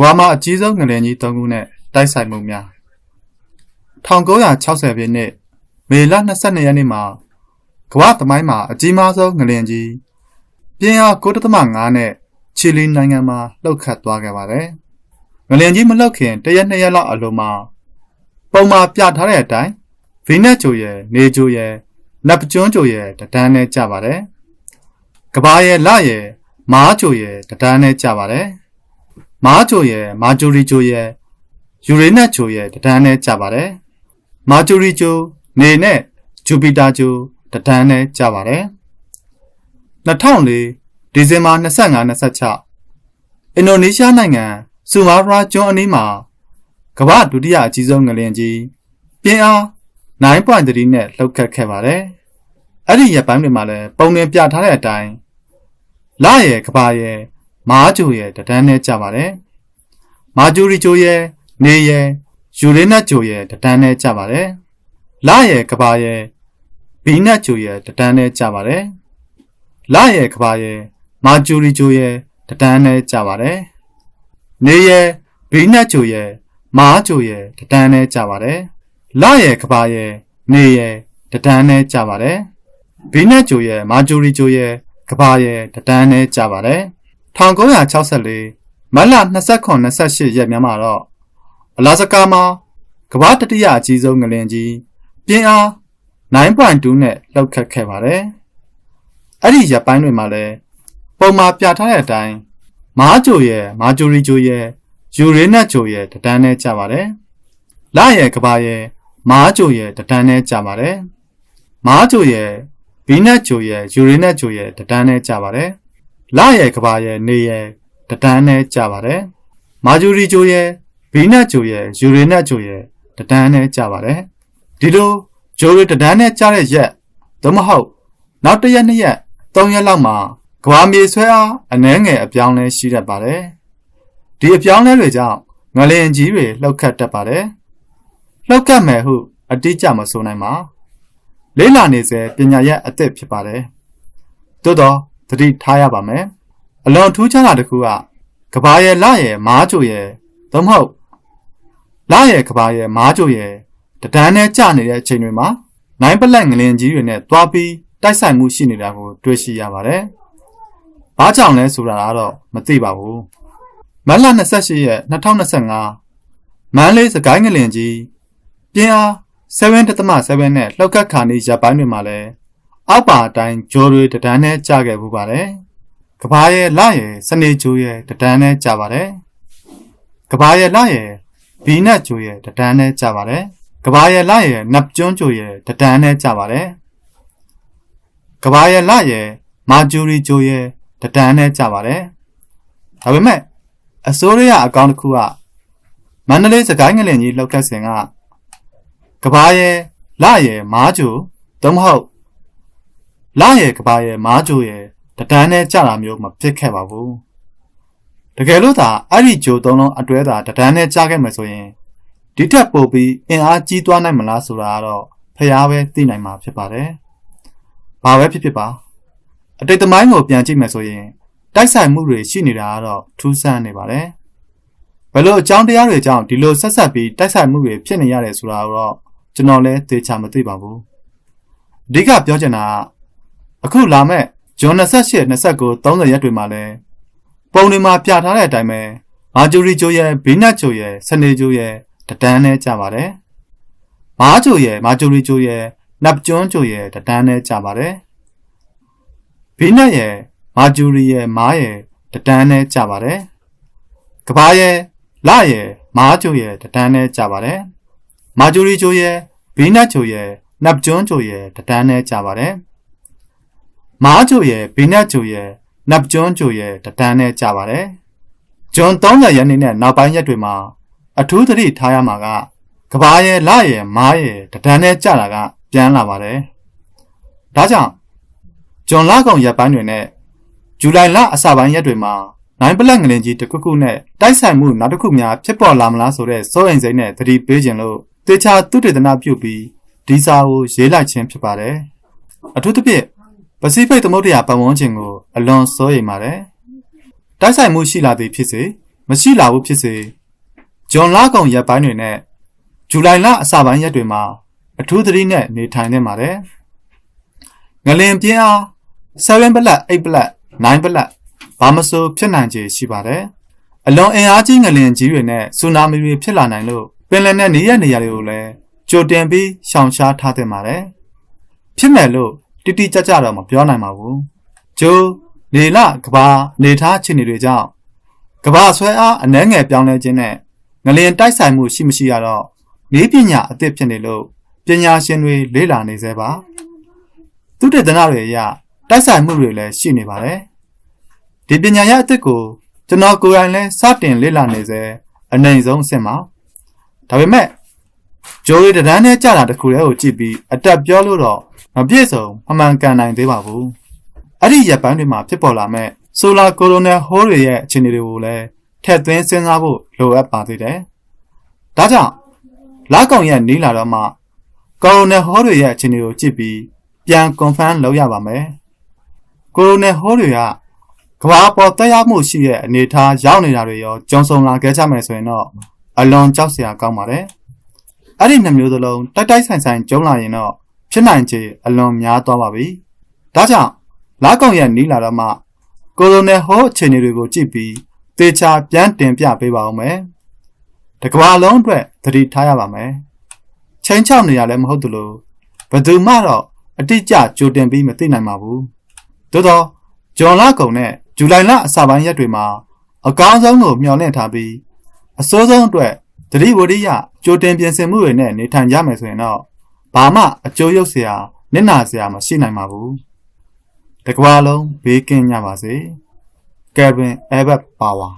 ကမ္ဘာမှာအကြီးဆုံးငလျင်ကြီး၃ခုနဲ့တိုက်ဆိုင်မှုများ1960ပြည့်နှစ်မေလ22ရက်နေ့မှာကမ္ဘာသမိုင်းမှာအကြီးမားဆုံးငလျင်ကြီးပြင်းအား9.5နဲ့ချီလီနိုင်ငံမှာလှုပ်ခတ်သွားခဲ့ပါတယ်။ငလျင်ကြီးမလှုပ်ခင်တရက်နှစ်ရက်လောက်အလိုမှာပုံမှာပြထားတဲ့အတိုင်းဗီနက်ဂျိုရဲ့နေဂျိုရဲ့နပ်ကျွန်းဂျိုရဲ့တဒန်းနဲ့ကြပါတယ်။ကဘာရဲ့လရဲ့မားဂျိုရဲ့တဒန်းနဲ့ကြပါတယ်။ မားဂျိုရဲ့မာဂျိုရီဂျိုရဲ့ယူရေနက်ဂျိုရဲ့တဒန်းနဲ့ကြပါတယ်။မာဂျိုရီဂျိုနေနဲ့ဂျူပီတာဂျိုတဒန်းနဲ့ကြပါတယ်။2004ဒီဇင်ဘာ25 26အင်ဒိုနီးရှားနိုင်ငံဆူမာတရာကျွန်းအနီးမှာကမ္ဘာဒုတိယအကြီးဆုံးငလျင်ကြီးပြင်းအား9.3နဲ့လှုပ်ခတ်ခဲ့ပါတယ်။အဲ့ဒီရက်ပိုင်းတွေမှာလည်းပုံနှင်ပြထားတဲ့အတိုင်းလရဲ့ကဘာရဲ့ မားဂျိုရဲ့တဒန်းနဲ့ကြပါတယ်။မာဂျူရီဂျိုရဲ့နေရဲ့ယူရေနက်ဂျိုရဲ့တဒန်းနဲ့ကြပါတယ်။လရဲ့ကဘာရဲ့ဘီနက်ဂျိုရဲ့တဒန်းနဲ့ကြပါတယ်။လရဲ့ကဘာရဲ့မာဂျူရီဂျိုရဲ့တဒန်းနဲ့ကြပါတယ်။နေရဲ့ဘီနက်ဂျိုရဲ့မားဂျိုရဲ့တဒန်းနဲ့ကြပါတယ်။လရဲ့ကဘာရဲ့နေရဲ့တဒန်းနဲ့ကြပါတယ်။ဘီနက်ဂျိုရဲ့မာဂျူရီဂျိုရဲ့ကဘာရဲ့တဒန်းနဲ့ကြပါတယ်။ 1964မတ်လ29 28ရက်များမှာတော့အလာစကာမှာကမ္ဘာတတိယအကြီးဆုံးငလင်ကြီးပြင်းအား9.2နဲ့လှုပ်ခတ်ခဲ့ပါတယ်။အဲ့ဒီရက်ပိုင်းတွေမှာလည်းပုံမှာပြထားတဲ့အတိုင်းမားဂျိုရဲ့မာဂျိုရီဂျိုရဲ့ယူရေနက်ဂျိုရဲ့တဒန်းနဲ့ကြပါတယ်။လရဲ့ကဘာရဲ့မားဂျိုရဲ့တဒန်းနဲ့ကြပါတယ်။မားဂျိုရဲ့ဘီနက်ဂျိုရဲ့ယူရေနက်ဂျိုရဲ့တဒန်းနဲ့ကြပါတယ်။ လရဲ့ကဘာရဲ့နေရဲ့တဒန်းနဲ့ကြပါတယ်။မာဂျူရီဂျိုရဲ့ဘီနက်ဂျိုရဲ့ယူရေနက်ဂျိုရဲ့တဒန်းနဲ့ကြပါတယ်။ဒီလိုဂျိုရီတဒန်းနဲ့ကြတဲ့ရက်သို့မဟုတ်နောက်တစ်ရက်နှစ်ရက်သုံးရက်လောက်မှာကဘာမြေဆွဲအားအနှဲငယ်အပြောင်းလဲရှိတတ်ပါတယ်။ဒီအပြောင်းလဲတွေကြောင့်ငလျင်ကြီးတွေလှုပ်ခတ်တတ်ပါတယ်။လှုပ်ခတ်မယ်ဟု အတိအကျမဆိုနိုင်ပါ။လေးလာနေစေပညာရက်အသစ်ဖြစ်ပါတယ်။သို့တော့ သတိထားရပါမယ်။အလွန်ထူးခြားတာတစ်ခုကကဘာရဲ့လရဲ့မားချိုရဲ့သို့မဟုတ်လရဲ့ကဘာရဲ့မားချိုရဲ့တဒန်းနဲ့ကျနေတဲ့အချိန်တွေမှာနိုင်ပလက်ငလျင်ကြီးတွေနဲ့တွားပြီးတိုက်ဆိုင်မှုရှိနေတာကိုတွေ့ရှိရပါတယ်။ဘာကြောင့်လဲဆိုတာကတော့မသိပါဘူး။မတ်လ28ရက်2025မန်းလေးစကိုင်းငလင်ကြီးပြင်းအား7.7နဲ့လှောက်ကတ်ခါနေရပ်ပိုင်းတွေမှာလည်း အောက်ပါအတိုင်းဂျိုးတွေတဒန်းနဲ့ကျခဲ့မှုပါတယ်။ကဘာရဲ့လရဲ့စနေဂျိုးရဲ့တဒန်းနဲ့ကျပါတယ်။ကဘာရဲ့လရဲ့ဘီနက်ဂျိုးရဲ့တဒန်းနဲ့ကျပါတယ်။ကဘာရဲ့လရဲ့နပ်ကျွန်းဂျိုးရဲ့တဒန်းနဲ့ကျပါတယ်။ကဘာရဲ့လရဲ့မာဂျူရီဂျိုးရဲ့တဒန်းနဲ့ကြပါတယ်။ဒါပေမဲ့အစိုးရအကောင့်တစ်ခုကမန္တလေးစကိုင်းငလင်ကြီးလှုပ်ခတ်စဉ်ကကဘာရဲ့လရဲ့မားဂျိုသို့မဟုတ် လရဲ့ကဘာရဲ့မားဂျိုရဲ့တဒန်းနဲ့ကြတာမျိုးမဖြစ်ခဲ့ပါဘူး။တကယ်လို့သာအဲ့ဒီဂျိုသုံးလုံးအတွဲသာတဒန်းနဲ့ကြခဲ့မယ်ဆိုရင်ဒီထက်ပိုပြီးအင်အားကြီးသွားနိုင်မလားဆိုတာကတော့ဖျားပဲသိနိုင်မှာဖြစ်ပါတယ်။ဘာပဲဖြစ်ဖြစ်ပါအတိတ်သမိုင်းကိုပြန်ကြည့်မယ်ဆိုရင်တိုက်ဆိုင်မှုတွေရှိနေတာကတော့ထူးဆန်းနေပါတယ်။ဘယ်လိုအကြောင်းတရားတွေကြောင့်ဒီလိုဆက်ဆက်ပြီးတိုက်ဆိုင်မှုတွေဖြစ်နေရတယ်ဆိုတာတော့ကျွန်တော်လည်းသေချာမသိပါဘူး။အဓိကပြောချင်တာက အခုလာမဲ့ဂျွန်28 29 30ရက်တွေမှာလဲပုံတွေမှာပြထားတဲ့အတိုင်းပဲမာဂျူရီဂျိုရဲ့ဘီနတ်ဂျိုရဲ့စနေဂျိုရဲ့တဒန်းနဲ့ကြပါတယ်။မာဂျိုရဲ့မာဂျူရီဂျိုရဲ့နပ်ကျွန်းဂျိုရဲ့တဒန်းနဲ့ကြပါတယ်။ဘီနက်ရဲ့မာဂျူရီရဲ့မားရဲ့တဒန်းနဲ့ကြပါတယ်။ကဘာရဲ့လရဲ့မားချိုရဲ့တဒန်းနဲ့ကြပါတယ်။မာဂျူရီချိုရဲ့ဘီနက်ချိုရဲ့နပ်ကျွန်းချိုရဲ့တဒန်းနဲ့ကြပါတယ်။ မားချိုရဲ့ဘီနက်ချိုရဲ့နပ်ကျွန်းချိုရဲ့တဒန်းနဲ့ကြပါတယ်။ဂျွန်30ရက်နေ့နဲ့နောက်ပိုင်းရက်တွေမှာအထူးသတိထားရမှာကကဘာရဲ့လရဲ့မားရဲ့တဒန်းနဲ့ကြတာကပြန်လာပါတယ်။ဒါကြောင့်ဂျွန်လကောင်ရက်ပိုင်းတွေနဲ့ဇူလိုင်လအစပိုင်းရက်တွေမှာနိုင်ပလက်ငလင်ကြီးတစ်ခုခုနဲ့တိုက်ဆိုင်မှုနောက်တစ်ခုများဖြစ်ပေါ်လာမလားဆိုတဲ့စိုးရိမ်စိတ်နဲ့သတိပေးခြင်းလို့တေချာသုတေသနပြုပြီးဒီစာကိုရေးလိုက်ခြင်းဖြစ်ပါတယ်။အထူးသဖြင့် ပစိဖိတ်သမုဒ္ဒရာပတ်ဝန်းကျင်ကိုအလွန်စိုးရိမ်ပါတယ်။တိုက်ဆိုင်မှုရှိလာသည်ဖြစ်စေမရှိလာဘူးဖြစ်စေဂျွန်လာကောင်ရက်ပိုင်းတွေနဲ့ဇူလိုင်လအစပိုင်းရက်တွေမှာအထူးသတိနဲ့နေထိုင်နေပါတယ်ငလင်ပြင်းအား7ပလက်8ပလက်9ပလက်ဘာမဆိုဖြစ်နိုင်ခြေရှိပါတယ်အလွန်အင်အားကြီးငလင်ကြီးတွေနဲ့ဆူနာမီတွေဖြစ်လာနိုင်လို့ပင်လယ်နဲ့နေရနေရာတွေကိုလည်းကြိုတင်ပြီးရှောင်ရှားထားသင့်ပါတယ်ဖြစ်မယ်လို့ တိတိကျကျတော့မပြောနိုင်ပါဘူးကျိုးနေလကဘာနေထားအခြေအနေတွေကြောင့်ကဘာဆွဲအားအနှဲငယ်ပြောင်းလဲခြင်းနဲ့ငလျင်တိုက်ဆိုင်မှုရှိမရှိရတော့နေပညာအသစ်ဖြစ်နေလို့ပညာရှင်တွေလေ့လာနေသေးပါသူတေသနတွေအရတိုက်ဆိုင်မှုတွေလည်းရှိနေပါတယ်ဒီပညာရအသစ်ကိုကျွန်တော်ကိုယ်တိုင်လည်းစတင်လေ့လာနေစေအနိုင်ဆုံးအဆင့်ပါဒါပေမဲ့ဂျိုးရီတန်းနဲ့ကြာတာတစ်ခုတည်းကိုကြည့်ပြီးအတက်ပြောလို့တော့ မပြည့်စုံမမှန်ကန်နိုင်သေးပါဘူးအဲ့ဒီရက်ပိုင်းတွေမှာဖြစ်ပေါ်လာမဲ့ဆိုလာကိုရိုနယ်ဟိုးတွေရဲ့အခြေအနေတွေကိုလည်းထည့်သွင်းစဉ်းစားဖို့လိုအပ်ပါသေးတယ်ဒါကြောင့်လာကောင်ရဲ့နီးလာတော့မှကိုရိုနယ်ဟိုးတွေရဲ့အခြေအနေကိုကြည့်ပြီးပြန် confirm လုပ်ရပါမယ်ကိုရိုနယ်ဟိုးတွေကကဘာပေါ်တက်ရောက်မှုရှိတဲ့အနေအထားရောက်နေတာတွေရောကြုံဆုံလာခဲ့ကြမယ်ဆိုရင်တော့အလွန်ကြောက်စရာကောင်းပါတယ်။အဲ့ဒီနှစ်မျိုးစလုံးတိုက်တိုက်ဆိုင်ဆိုင်ကျုံလာရင်တော့ ဖြစ်နိုင်ခြေအလွန်များသွားပါပြီ။ဒါကြောင့်လာကောင်ရဲ့နီးလာတော့မှကိုလိုနယ်ဟောအခြေအနေတွေကိုကြည့်ပြီးတေချာပြန်တင်ပြပေးပါဦးမယ်။တကဘာလုံးအတွက်သတိထားရပါမယ်။ချိန်ချောက်နေရလည်းမဟုတ်သလိုဘယ်သူမှတော့အတိအကျကြိုတင်ပြီးမသိနိုင်ပါဘူး။သို့တော့ဂျွန်လာကုံနဲ့ဇူလိုင်လအစပိုင်းရက်တွေမှာအကောင်းဆုံးကိုမျှော်လင့်ထားပြီးအစိုးဆုံးအတွက်သတိဝရိယကြိုတင်ပြင်ဆင်မှုတွေနဲ့နေထိုင်ကြမယ်ဆိုရင်တော့ ဘာမှအကျိုးရုပ်စရာနစ်နာစရာမရှိနိုင်ပါဘူး။တကဘာလုံးဘေးကင်းကြပါစေ။ Kevin Abbott Power